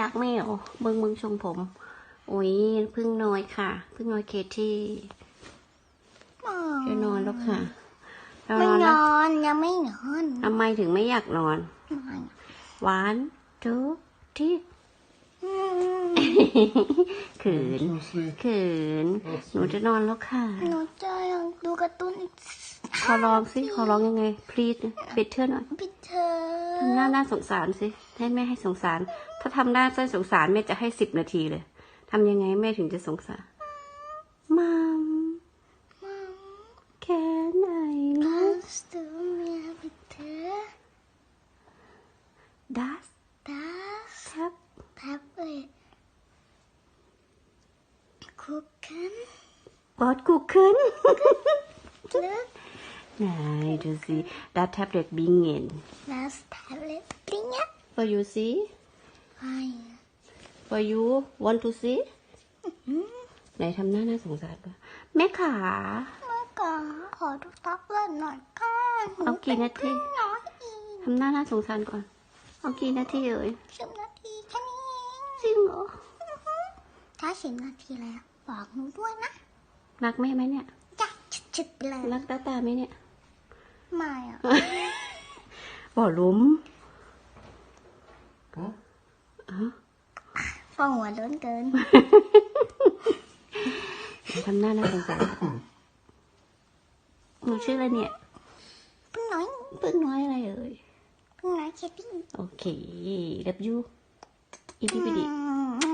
อยากไม่เหรอเบิงเบิงชมผม โอ้ยพึ่งน้อยค่ะ พึ่งน้อยเคที่จะนอนแล้วค่ะจะไม่นอนนแล้วอนยังไม่นอนทำไมถึงไม่อยากนอนหวานทุกที่อืมขืน Tuesday. ขืน หนูจะนอนแล้วค่ะ หนูจะอยากดูการ์ตูนอีกขอร้องสิขอร้องยังไง please ปิดเทื่อหน่อยพี่เธอ ทำหน้าน่าสงสารสิให้แม่ให้สงสาร ถ้าทำหน้าน่าสงสารแม่จะให้สิบนาทีเลยทำยังไงแม่ถึงจะสงสารมัม can I พา look สตูเมียพี่เธอ dust ดัส tap แท็บเล็ตคุกกันกอดกูขึ้นเลิก ไหนดูสิ that tablet being in ดัสแท็บเล็ตปริ้งอะ for you see ไอ้ for you want to see ไหนทำหน้าน่าสงสารก่อนแม่ขาเมื่อก่อนขอดูแท็บเล็ตหน่อยค่ะหเอากี่นาทีน้อยอีกทำหน้าน่าสงสารก่อนเอากี่นาทีเอ่ยสิบนาทีแค่นี้เองจริงเหรอถ้าสิบนาทีแล้วบอกหนูด้วยนะรักแม่ไหมเนี่ยจ้ะชุดๆไปเลยรักตาตาไหมเนี่ย ไม่อะบ่ลุ้ม Huh? ฟองหัวล้นเกินทำหน้าน่าสงสารหนูชื่ออะไรเนี่ยเพิ่งน้อยพึ่งน้อยอะไรเอ่ยเพิ่งน้อยเคตี้โอเคเดับยูอีพีพีดีอืมอื